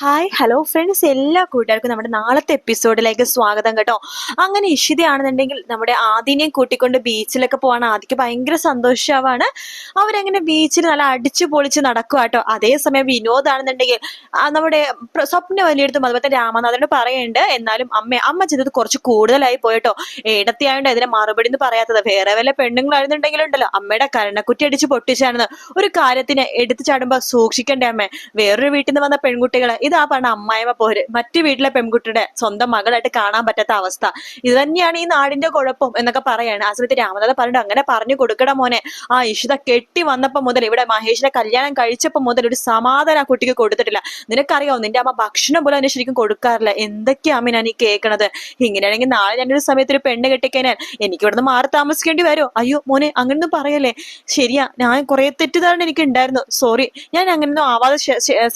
Hi hello friends എല്ലാ കൂട്ടുകാർക്കും നമ്മുടെ നാളത്തെ എപ്പിസോഡിലേക്ക് സ്വാഗതം കേട്ടോ. അങ്ങനെ ഇഷിതയാണെന്നുണ്ടെങ്കിൽ നമ്മുടെ ആദിനെയും കൂട്ടിക്കൊണ്ട് ബീച്ചിലൊക്കെ പോവാണ് ആദിക്ക് ഭയങ്കര സന്തോഷമാവാണ് അവരങ്ങനെ ബീച്ചിൽ നല്ല അടിച്ചു പൊളിച്ച് നടക്കുക കേട്ടോ. അതേസമയം വിനോദാണെന്നുണ്ടെങ്കിൽ നമ്മുടെ സ്വപ്ന വലിയെടുത്തും അതുപോലെ തന്നെ രാമനാഥനോട് പറയുന്നുണ്ട്. എന്നാലും അമ്മ അമ്മ ചെയ്തത് കുറച്ച് കൂടുതലായി പോയിട്ടോ ഏടത്തിയായോണ്ട് അതിനെ മറുപടി എന്ന് പറയാത്തത്. വേറെ വല്ല പെണ്ണുങ്ങളായിരുന്നുണ്ടെങ്കിലുണ്ടല്ലോ അമ്മയുടെ കരണക്കുറ്റി അടിച്ച് പൊട്ടിച്ചാണെന്ന് ഒരു കാര്യത്തിന് എടുത്തു ചാടുമ്പോൾ സൂക്ഷിക്കണ്ടേ അമ്മ? വേറൊരു വീട്ടിൽ നിന്ന് വന്ന പെൺകുട്ടികളെ ഇതാ പറഞ്ഞ അമ്മായിമ്മ പോര്. മറ്റു വീട്ടിലെ പെൺകുട്ടിയുടെ സ്വന്തം മകളായിട്ട് കാണാൻ പറ്റാത്ത അവസ്ഥ. ഇത് തന്നെയാണ് ഈ നാടിന്റെ കുഴപ്പം എന്നൊക്കെ പറയാണ്. ആ സമയത്ത് രാമനാഥ പറഞ്ഞു അങ്ങനെ പറഞ്ഞു കൊടുക്കട മോനെ. ആ ഇഷിത കെട്ടി വന്നപ്പോ മുതൽ ഇവിടെ മഹേഷിനെ കല്യാണം കഴിച്ചപ്പോ മുതൽ ഒരു സമാധാനം ആ കുട്ടിക്ക് കൊടുത്തിട്ടില്ല. നിനക്കറിയാവോ നിന്റെ അമ്മ ഭക്ഷണം പോലും അതിന് ശരിക്കും കൊടുക്കാറില്ല. എന്തൊക്കെയാ അമ്മ ഞാൻ ഈ കേൾക്കണത് ഇങ്ങനെയാണെങ്കിൽ നാളെ ഞാനൊരു സമയത്ത് ഒരു പെണ്ണ് കെട്ടിക്കഴിഞ്ഞാൽ എനിക്ക് ഇവിടുന്ന് മാറി താമസിക്കേണ്ടി വരുമോ അയ്യോ മോനെ അങ്ങനൊന്നും പറയല്ലേ? ശരിയാ ഞാൻ കുറെ തെറ്റിദ്ധാരണ എനിക്ക് ഉണ്ടായിരുന്നു സോറി ഞാൻ അങ്ങനൊന്നും ആവാതെ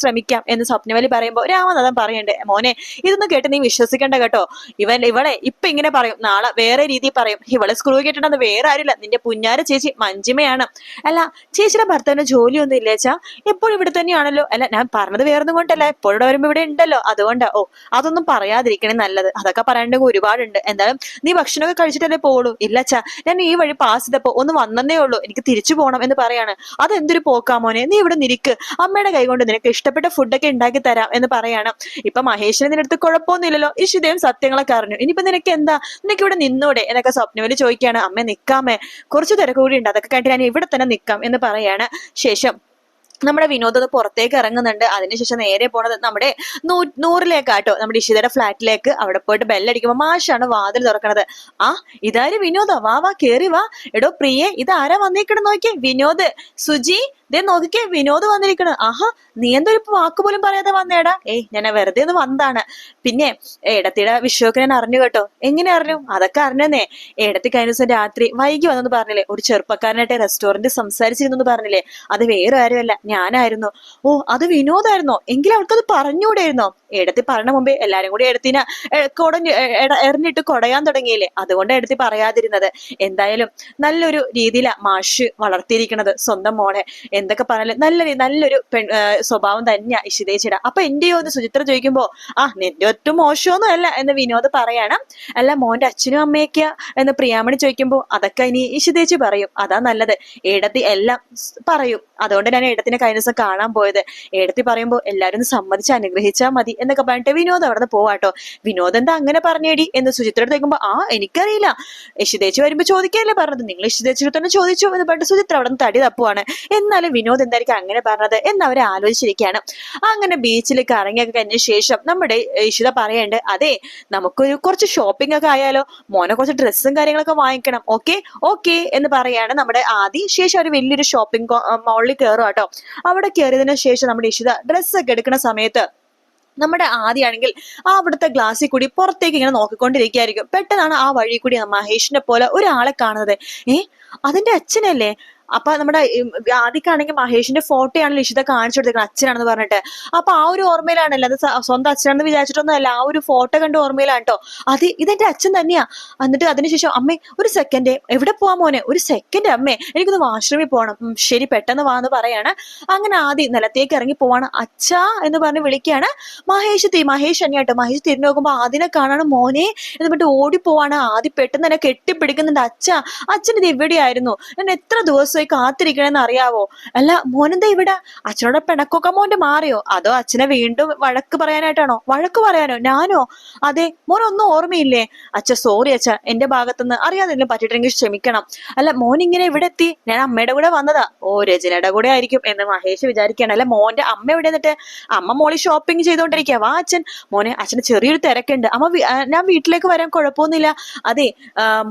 ശ്രമിക്കാം എന്ന് സ്വപ്നവലി പറയുമ്പോ രാമനാഥൻ പറയണ്ടേ. മോനെ ഇതൊന്നും കേട്ട് നീ വിശ്വസിക്കണ്ട കേട്ടോ. ഇവൻ ഇവളെ ഇപ്പൊ ഇങ്ങനെ പറയും നാളെ വേറെ രീതിയിൽ പറയും. ഇവളെ സ്ക്രൂ കേട്ടിട്ടെന്ന് വേറെ ആരില്ല നിന്റെ പുഞ്ഞാര ചേച്ചി മഞ്ജിമയാണ്. അല്ല ചേച്ചിയുടെ ഭർത്താവിന് ജോലിയൊന്നും ഇല്ലേച്ചാ എപ്പോഴും ഇവിടെ തന്നെയാണല്ലോ. അല്ല ഞാൻ പറഞ്ഞത് വേറൊന്നും കൊണ്ടല്ല. എപ്പോഴും വരുമ്പോ ഇവിടെ ഉണ്ടല്ലോ. അതുകൊണ്ടാ. ഓ അതൊന്നും പറയാതിരിക്കണേ നല്ലത്. അതൊക്കെ പറയാണ്ടെങ്കിൽ ഒരുപാടുണ്ട്. എന്തായാലും നീ ഭക്ഷണമൊക്കെ കഴിച്ചിട്ടല്ലേ പോളൂ ഇല്ലച്ചാ ഞാൻ ഈ വഴി പാസ് ചെയ്തപ്പോ ഒന്ന് വന്നതേ ഉള്ളൂ. എനിക്ക് തിരിച്ചു പോകണം എന്ന് പറയാണ്. അതെന്തൊരു പോക്കാ മോനെ? നീ ഇവിടെ നിരിക്ക്. അമ്മയുടെ കൈ കൊണ്ട് നിനക്ക് ഇഷ്ടപ്പെട്ട ഫുഡൊക്കെ ഉണ്ടാക്കി തരാം. എന്ന് പറയാണ്. ഇപ്പൊ മഹേഷിന് നിനടുത്ത് കുഴപ്പമൊന്നുമില്ലല്ലോ. ഇഷിതയും സത്യങ്ങളൊക്കെ അറിഞ്ഞു. ഇനിയിപ്പോ നിനക്ക് എന്താ നിനക്ക് ഇവിടെ നിന്നൂടെ? എന്നൊക്കെ സ്വപ്നവലി ചോദിക്കുകയാണ്. അമ്മ നിക്കാമേ. കുറച്ച് തിരക്ക് കൂടി ഉണ്ട്. അതൊക്കെ കണ്ടിട്ട് ഞാൻ ഇവിടെ തന്നെ നിക്കാം എന്ന് പറയാണ്. ശേഷം നമ്മുടെ വിനോദം പുറത്തേക്ക് ഇറങ്ങുന്നുണ്ട്. അതിനുശേഷം നേരെ പോണത് നമ്മുടെ നൂ നൂറിലേക്കാട്ടോ. നമ്മുടെ ഇഷിതയുടെ ഫ്ലാറ്റിലേക്ക്. അവിടെ പോയിട്ട് ബെല്ലടിക്കുമ്പോ മാഷാണ് വാതിൽ തുറക്കണത്. ആ ഇതാര് വിനോദ? വാ വാ കേറി വാ. എടോ പ്രിയെ ഇതാരാ വന്നേക്കണം നോക്കിയേ? വിനോദ് സുജി ദേ നോക്കിക്കേ വിനോദ് വന്നിരിക്കണ്. ആഹാ നീ എന്തൊരു വാക്ക് പോലും പറയാതെ വന്നേടാ. ഏയ് ഞാൻ വെറുതെ ഒന്ന് വന്നതാണ്. പിന്നെ ഇടത്തിയുടെ വിഷയമൊക്കെ ഞാൻ അറിഞ്ഞു കേട്ടോ. എങ്ങനെ അറിഞ്ഞു? അതൊക്കെ അറിഞ്ഞെന്നേ. ഇടത്തി കഴിഞ്ഞ ദിവസം രാത്രി വൈകി വന്നെന്ന് പറഞ്ഞില്ലേ? ഒരു ചെറുപ്പക്കാരനായിട്ട് റെസ്റ്റോറന്റ് സംസാരിച്ചിരുന്നു പറഞ്ഞില്ലേ? അത് വേറെ ആരുമല്ല ഞാനായിരുന്നു. ഓ അത് വിനോദായിരുന്നോ? എങ്കിലും അവൾക്കത് പറഞ്ഞുകൂടായിരുന്നോ ഇടത്തി പറഞ്ഞ മുമ്പേ എല്ലാരും കൂടി എടുത്തിന് കൊടഞ്ഞ് എറിഞ്ഞിട്ട് കൊടയാൻ തുടങ്ങിയില്ലേ? അതുകൊണ്ട് എടുത്തി പറയാതിരുന്നത്. എന്തായാലും നല്ലൊരു രീതിയിലാണ് മാഷ് വളർത്തിയിരിക്കണത് സ്വന്തം മോളെ. എന്തൊക്കെ പറഞ്ഞാലും നല്ല നല്ലൊരു പെൺ സ്വഭാവം തന്നെയാ ഇഷിതേച്ചിട അപ്പൊ എന്റെയോ എന്ന് സുചിത്ര ചോദിക്കുമ്പോ ആ നിന്റെ ഒറ്റ മോശമൊന്നും അല്ല എന്ന് വിനോദ് പറയണം. അല്ല മോന്റെ അച്ഛനും അമ്മയൊക്കെയാ എന്ന് പ്രിയാമണി ചോദിക്കുമ്പോ അതൊക്കെ ഇനി ഇഷിതേച്ചി പറയും. അതാ നല്ലത്. ഏടത്തി എല്ലാം പറയും. അതുകൊണ്ട് ഞാൻ ഏടത്തിനെ കഴിഞ്ഞ ദിവസം കാണാൻ പോയത്. ഏടത്തി പറയുമ്പോൾ എല്ലാവരും സമ്മതിച്ച് അനുഗ്രഹിച്ചാൽ മതി എന്നൊക്കെ പറഞ്ഞിട്ട് വിനോദ് അവിടെ നിന്ന് പോവാട്ടോ. വിനോദ് എന്താ അങ്ങനെ പറഞ്ഞേടി എന്ന് സുചിത്ര ചോദിക്കുമ്പോ ആ എനിക്കറിയില്ല. യശുദേച്ചി വരുമ്പോൾ ചോദിക്കാനല്ലേ പറഞ്ഞത്? നിങ്ങൾ യശുദേച്ചിയോട് തന്നെ ചോദിച്ചു എന്ന് പറഞ്ഞിട്ട് സുചിത്ര അവിടെ നിന്ന് തടി തപ്പുവാണ്. എന്നാലും വിനോദ് എന്തായിരിക്കും അങ്ങനെ പറഞ്ഞത് എന്ന് അവർ ആലോചിച്ചിരിക്കുകയാണ്. അങ്ങനെ ബീച്ചിൽ കറങ്ങിയൊക്കെ കഴിഞ്ഞ ശേഷം നമ്മുടെ ഇഷിത പറയണ്ട് അതെ നമുക്കൊരു കുറച്ച് ഷോപ്പിംഗ് ഒക്കെ ആയാലോ മോനെ കുറച്ച് ഡ്രസ്സും കാര്യങ്ങളൊക്കെ വാങ്ങിക്കണം. ഓക്കെ ഓക്കെ എന്ന് പറയാണ് നമ്മുടെ ആദി. ശേഷം ഒരു വലിയൊരു ഷോപ്പിംഗ് മോളിൽ കയറും കേട്ടോ. അവിടെ കയറിയതിനു ശേഷം നമ്മുടെ ഇഷിത ഡ്രസ്സൊക്കെ എടുക്കുന്ന സമയത്ത് നമ്മുടെ ആദ്യമാണെങ്കിൽ ആ അവിടുത്തെ ഗ്ലാസ്സിൽ കൂടി പുറത്തേക്ക് ഇങ്ങനെ നോക്കിക്കൊണ്ടിരിക്കുകയായിരിക്കും. പെട്ടെന്നാണ് ആ വഴി കൂടി മഹേഷിനെ പോലെ ഒരാളെ കാണുന്നത്. ഏ? അതിന്റെ അച്ഛനല്ലേ? അപ്പൊ നമ്മുടെ ആദ്യക്കാണെങ്കിൽ മഹേഷിന്റെ ഫോട്ടോയാണ് ലിഷിത കാണിച്ചു കൊടുത്തേക്കുന്നത് അച്ഛനാണെന്ന് പറഞ്ഞിട്ട്. അപ്പൊ ആ ഒരു ഓർമ്മയിലാണല്ലോ അത് സ്വന്തം അച്ഛനാണെന്ന് വിചാരിച്ചിട്ടൊന്നുമല്ല ആ ഒരു ഫോട്ടോ കണ്ട ഓർമ്മയിലാണ് കേട്ടോ അത് ഇതെന്റെ അച്ഛൻ തന്നെയാ. എന്നിട്ട് അതിനുശേഷം അമ്മേ ഒരു സെക്കൻഡ് എവിടെ പോവാ മോനെ? ഒരു സെക്കൻഡ് അമ്മേ എനിക്കൊന്ന് വാഷ്റൂമിൽ പോകണം ശരി പെട്ടെന്ന് വാന്ന് പറയാണ്. അങ്ങനെ ആദ്യം നിലത്തേക്ക് ഇറങ്ങി പോവാണ്. അച്ഛാ എന്ന് പറഞ്ഞ് വിളിക്കുകയാണ്. മഹേഷ് തീ മഹേഷ് തന്നെയാട്ടോ മഹേഷ് തിരിഞ്ഞു നോക്കുമ്പോ ആദ്യനെ കാണാണ് മോനെ എന്ന് പറഞ്ഞിട്ട് ഓടിപ്പോവാണ്. ആദ്യം പെട്ടെന്ന് തന്നെ കെട്ടിപ്പിടിക്കുന്നുണ്ട്. അച്ഛ അച്ഛൻ ഇത് എവിടെയായിരുന്നു? ഞാൻ എത്ര ദിവസമായി കാത്തിരിക്കണെന്ന് അറിയാവോ? അല്ല മോനെന്താ ഇവിടെ? അച്ഛനോട് പിണക്കൊക്കെ മോന്റെ മാറിയോ? അതോ അച്ഛനെ വീണ്ടും വഴക്ക് പറയാനായിട്ടാണോ? വഴക്ക് പറയാനോ? ഞാനോ? അതെ മോൻ ഒന്നും ഓർമ്മയില്ലേ? അച്ഛ സോറി അച്ഛ എന്റെ ഭാഗത്തുനിന്ന് അറിയാതെങ്കിലും പറ്റിയിട്ടെങ്കിൽ ക്ഷമിക്കണം. അല്ല മോൻ ഇങ്ങനെ ഇവിടെ എത്തി ഞാൻ അമ്മയുടെ കൂടെ വന്നതാ. ഓ രചനയുടെ കൂടെ ആയിരിക്കും എന്ന് മഹേഷ് വിചാരിക്കുകയാണ്. അല്ല മോന്റെ അമ്മ എവിടെ എന്നിട്ട്? അമ്മ മോളി ഷോപ്പിംഗ് ചെയ്തോണ്ടിരിക്കുക വാ അച്ഛൻ. മോനെ അച്ഛന് ചെറിയൊരു തിരക്കുണ്ട്. അമ്മ ഞാൻ വീട്ടിലേക്ക് വരാൻ കുഴപ്പമൊന്നുമില്ല. അതെ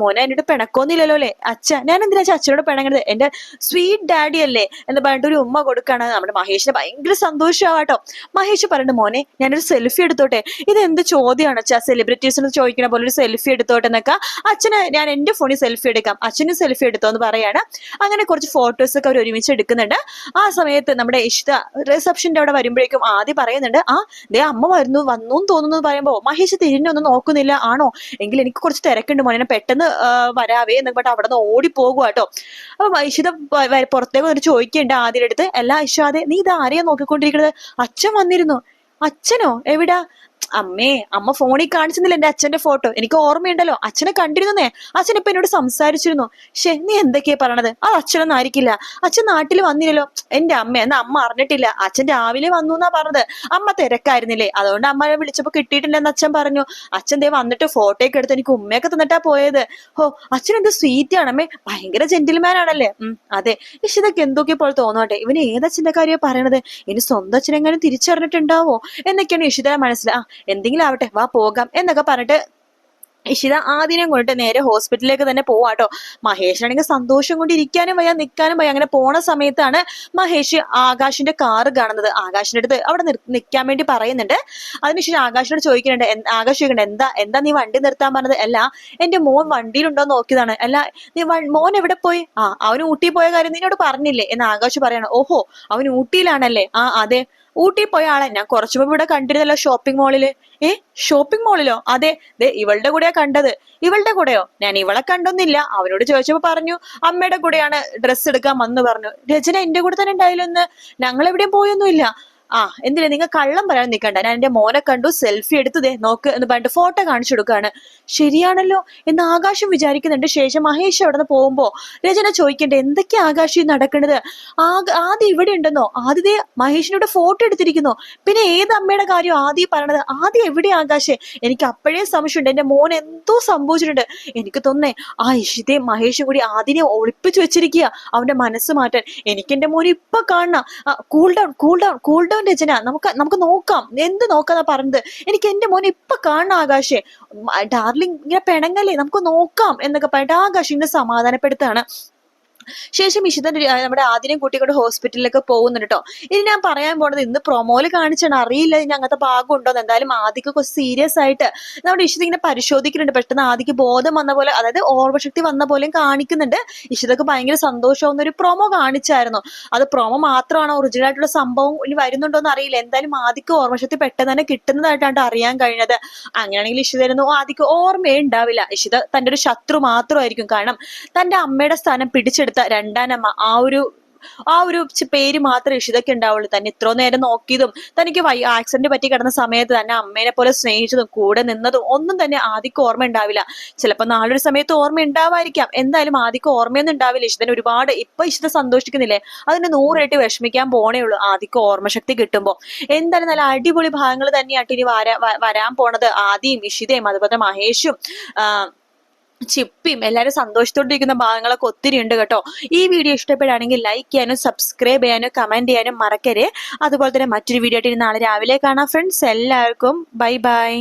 മോനെ എന്നോട് പിണക്കൊന്നുമില്ലല്ലോ അല്ലേ? അച്ഛ ഞാൻ എന്തിനാ അച്ഛനോട് പിണങ്ങണത്? എന്റെ സ്വീറ്റ് ഡാഡി അല്ലേ എന്ന് പറഞ്ഞിട്ട് ഒരു ഉമ്മ കൊടുക്കാണ് നമ്മുടെ മഹേഷിന് ഭയങ്കര സന്തോഷമാവാട്ടോ മഹേഷ് പറഞ്ഞു മോനെ ഞാനൊരു സെൽഫി എടുത്തോട്ടെ? ഇത് എന്ത് ചോദ്യമാണ് അച്ഛാ? സെലിബ്രിറ്റീസിന് ചോദിക്കണ പോലെ ഒരു സെൽഫി എടുത്തോട്ടെ എന്നൊക്കെ. അച്ഛന് ഞാൻ എന്റെ ഫോണിൽ സെൽഫി എടുക്കാം. അച്ഛനും സെൽഫി എടുത്തോ എന്ന് പറയാണ്. അങ്ങനെ കുറച്ച് ഫോട്ടോസ് ഒക്കെ അവർ ഒരുമിച്ച് എടുക്കുന്നുണ്ട്. ആ സമയത്ത് നമ്മുടെ ഇഷ്ട റിസപ്ഷന്റെ അവിടെ വരുമ്പോഴേക്കും ആദ്യം പറയുന്നുണ്ട് ആ ദേ അമ്മ വരുന്നു വന്നു എന്ന് തോന്നുന്നു എന്ന് പറയുമ്പോ മഹേഷ് തിരിഞ്ഞൊന്നും നോക്കുന്നില്ല ആണോ? എങ്കിൽ എനിക്ക് കുറച്ച് തിരക്കുണ്ട് മോനെ പെട്ടെന്ന് വരാവേ എന്നൊക്കെ പറഞ്ഞിട്ട് അവിടെ നിന്ന് ഓടി പോകുക കേട്ടോ അപ്പൊ മഹിഷിത പുറത്തേക്ക് വന്നിട്ട് ചോദിക്കേണ്ട ആദ്യം എടുത്ത് അല്ല ഇഷാദെ നീ ഇത് ആരെയാ നോക്കിക്കൊണ്ടിരിക്കുന്നത്? അച്ഛൻ വന്നിരുന്നു. അച്ഛനോ? എവിടാ? അമ്മേ അമ്മ ഫോണിൽ കാണിച്ചെന്നില്ല എന്റെ അച്ഛന്റെ ഫോട്ടോ? എനിക്ക് ഓർമ്മയുണ്ടല്ലോ. അച്ഛനെ കണ്ടിരുന്നേ അച്ഛൻ ഇപ്പൊ എന്നോട് സംസാരിച്ചിരുന്നു. ഷേ നീ എന്തൊക്കെയാ പറയണത്? അത് അച്ഛനൊന്നും ആയിരിക്കില്ല. അച്ഛൻ നാട്ടിൽ വന്നില്ലല്ലോ. എന്റെ അമ്മ എന്നാ അമ്മ അറിഞ്ഞിട്ടില്ല. അച്ഛൻ രാവിലെ വന്നു എന്നാ പറഞ്ഞത്. അമ്മ തിരക്കായിരുന്നില്ലേ. അതുകൊണ്ട് അമ്മയെ വിളിച്ചപ്പോ കിട്ടിയിട്ടില്ലെന്ന് അച്ഛൻ പറഞ്ഞു. അച്ഛൻ ദേ വന്നിട്ട് ഫോട്ടോ ഒക്കെ എടുത്ത് എനിക്ക് ഉമ്മയൊക്കെ തന്നിട്ടാ പോയത്. ഓ അച്ഛൻ എന്ത് സ്വീറ്റ് ആണ് അമ്മേ ഭയങ്കര ജെന്റിൽമാൻ ആണല്ലേ. ഉം അതെ. ഇതൊക്കെ എന്തൊക്കെ പോലെ തോന്നോട്ടെ. ഇവന് ഏതച്ഛന്റെ കാര്യമാണ് പറയണത്? ഇനി സ്വന്തം അച്ഛനെങ്ങാനും തിരിച്ചറിഞ്ഞിട്ടുണ്ടാവോ? എന്നൊക്കെയാണ് ഇഷിത മനസ്സിലാ എന്തെങ്കിലും ആവട്ടെ വാ പോകാം എന്നൊക്കെ പറഞ്ഞിട്ട് ഇഷിത ആദ്യം കൊണ്ടിട്ട് നേരെ ഹോസ്പിറ്റലിലേക്ക് തന്നെ പോവാട്ടോ. മഹേഷിനാണെങ്കിൽ സന്തോഷം കൊണ്ട് ഇരിക്കാനും വയ്യ നിൽക്കാനും വയ്യ. അങ്ങനെ പോണ സമയത്താണ് മഹേഷ് ആകാശിന്റെ കാറ് കാണുന്നത്. ആകാശിന്റെ അടുത്ത് അവിടെ നിൽക്കാൻ വേണ്ടി പറയുന്നുണ്ട്. അതിനുശേഷം ആകാശിനോട് ചോദിക്കുന്നുണ്ട് ആകാശ് ചോദിക്കുന്നുണ്ട് എന്താ എന്താ നീ വണ്ടി നിർത്താൻ പറഞ്ഞത്? അല്ല എന്റെ മോൻ വണ്ടിയിലുണ്ടോ നോക്കിയതാണ്. അല്ല നീ മോൻ എവിടെ പോയി? ആ അവന് ഊട്ടി പോയ കാര്യം നിന്നോട് പറഞ്ഞില്ലേ? എന്ന് ആകാശ് പറയാണ്. ഓഹോ അവൻ ഊട്ടിയിലാണല്ലേ? ആ അതെ. ഊട്ടി പോയ ആളെ ഞാൻ കുറച്ചു മുമ്പ് ഇവിടെ കണ്ടിരുന്നല്ലോ ഷോപ്പിംഗ് മോളിൽ ഏ ഷോപ്പിംഗ് മോളിലോ അതെ ദേ ഇവളുടെ കൂടെയാ കണ്ടത്. ഇവളുടെ കൂടെയോ? ഞാൻ ഇവളെ കണ്ടൊന്നില്ല അവനോട് ചോദിച്ചപ്പോ പറഞ്ഞു അമ്മയുടെ കൂടെയാണ് ഡ്രസ്സ് എടുക്കാൻ വന്നു പറഞ്ഞു. രചന എന്റെ കൂടെ തന്നെ ഉണ്ടായില്ലെന്ന്. ഞങ്ങൾ എവിടെയും പോയൊന്നുമില്ല. ആ എന്തിനാ? നിങ്ങൾ കള്ളം പറയാൻ നിൽക്കണ്ട. ഞാൻ എന്റെ മോനെ കണ്ടു സെൽഫി എടുത്തു ദേ നോക്ക് എന്ന് പറഞ്ഞിട്ട് ഫോട്ടോ കാണിച്ചു കൊടുക്കാണ് ശരിയാണല്ലോ എന്ന് ആകാശം വിചാരിക്കുന്നുണ്ട്. ശേഷം മഹേഷ് അവിടെ നിന്ന് പോകുമ്പോ രചന ചോദിക്കണ്ടേ എന്തൊക്കെ ആകാശം നടക്കുന്നത് ആദ്യം ഇവിടെ ഉണ്ടെന്നോ? ആദ്യത്തെ മഹേഷിനോട് ഫോട്ടോ എടുത്തിരിക്കുന്നു. പിന്നെ ഏത് അമ്മയുടെ കാര്യം ആദ്യം പറയണത്? ആദ്യം എവിടെ ആകാശേ? എനിക്ക് അപ്പോഴേ സംശയമുണ്ട്. എന്റെ മോൻ എന്തോ സംഭവിച്ചിട്ടുണ്ട്. എനിക്ക് തോന്നേ ആ ഇഷിതയും മഹേഷും കൂടി ആദ്യനെ ഒളിപ്പിച്ചു വെച്ചിരിക്കുക അവന്റെ മനസ്സ് മാറ്റാൻ. എനിക്ക് എന്റെ മോനെ ഇപ്പൊ കാണണം. Cool down cool down cool down Rachana നമുക്ക് നമുക്ക് നോക്കാം. എന്ത് നോക്കാന്നാ പറഞ്ഞത്? എനിക്ക് എന്റെ മോനെ ഇപ്പൊ കാണണം ആകാശേ. ഡാർലിംഗ് ഇങ്ങനെ പിണങ്ങല്ലേ? നമുക്ക് നോക്കാം എന്നൊക്കെ പറഞ്ഞിട്ട് ആകാശ് ഇങ്ങനെ സമാധാനപ്പെടുത്താണ്. ശേഷം ഇഷിതൻ നമ്മുടെ ആദ്യം കൂട്ടിക്കൊണ്ട് ഹോസ്പിറ്റലിലേക്ക് പോകുന്നുണ്ട് കേട്ടോ ഇനി ഞാൻ പറയാൻ പോണത് ഇന്ന് പ്രൊമോയിൽ കാണിച്ചാണ്. അറിയില്ല ഇനി അങ്ങനത്തെ ഭാഗം ഉണ്ടോ എന്തായാലും ആദ്യക്ക് കുറച്ച് സീരിയസ് ആയിട്ട് നമ്മുടെ ഇഷിത ഇങ്ങനെ പരിശോധിക്കുന്നുണ്ട്. പെട്ടെന്ന് ആദ്യക്ക് ബോധം വന്ന പോലെ അതായത് ഓർമ്മശക്തി വന്ന പോലെയും കാണിക്കുന്നുണ്ട്. ഇഷിതക്ക് ഭയങ്കര സന്തോഷമാവുന്ന ഒരു പ്രൊമോ കാണിച്ചായിരുന്നു. അത് പ്രൊമോ മാത്രമാണ്? ഒറിജിനൽ ആയിട്ടുള്ള സംഭവം ഇനി വരുന്നുണ്ടോ എന്ന് അറിയില്ല. എന്തായാലും ആദ്യക്ക് ഓർമ്മശക്തി പെട്ടെന്ന് തന്നെ കിട്ടുന്നതായിട്ടാണ് അറിയാൻ കഴിഞ്ഞത്. അങ്ങനെയാണെങ്കിൽ ഇഷിതരുന്നു ആദ്യക്ക് ഓർമ്മയുണ്ടാവില്ല ഇഷിത തന്റെ ഒരു ശത്രു മാത്രമായിരിക്കും. കാരണം തന്റെ അമ്മയുടെ സ്ഥാനം പിടിച്ചെടുത്ത രണ്ടാനമ്മ ആ ഒരു ആ ഒരു പേര് മാത്രമേ ഇഷിതയ്ക്ക് ഉണ്ടാവുള്ളൂ. തന്നെ ഇത്ര നേരം നോക്കിയതും തനിക്ക് ആക്സിഡന്റ് പറ്റി കിടന്ന സമയത്ത് തന്നെ അമ്മേനെ പോലെ സ്നേഹിച്ചതും കൂടെ നിന്നതും ഒന്നും തന്നെ ആദ്യക്ക് ഓർമ്മ ഉണ്ടാവില്ല. ചിലപ്പോൾ നാളൊരു സമയത്ത് ഓർമ്മ ഉണ്ടാവായിരിക്കാം. എന്തായാലും ആദ്യക്ക് ഓർമ്മയൊന്നും ഉണ്ടാവില്ല. ഇഷിതൻ ഒരുപാട് ഇപ്പൊ ഇഷിത സന്തോഷിക്കുന്നില്ലേ? അതിന് നൂറായിട്ട് വിഷമിക്കാൻ പോണേ ഉള്ളൂ. ആദ്യക്ക് ഓർമ്മശക്തി കിട്ടുമ്പോൾ എന്തായാലും നല്ല അടിപൊളി ഭാഗങ്ങൾ തന്നെയായിട്ട് ഇനി വരാ വരാൻ പോണത് ആദ്യം ഇഷിതയും അതുപോലെ മഹേഷും ചിപ്പിയും എല്ലാവരും സന്തോഷത്തോണ്ടിരിക്കുന്ന ഭാഗങ്ങളൊക്കെ ഒത്തിരി ഉണ്ട് കേട്ടോ. ഈ വീഡിയോ ഇഷ്ടപ്പെടുകയാണെങ്കിൽ ലൈക്ക് ചെയ്യാനും സബ്സ്ക്രൈബ് ചെയ്യാനും കമന്റ് ചെയ്യാനും മറക്കരുത്. അതുപോലെ തന്നെ മറ്റൊരു വീഡിയോ ആയിട്ട് നാളെ രാവിലെ കാണാം. ഫ്രണ്ട്സ് എല്ലാവർക്കും ബൈ ബൈ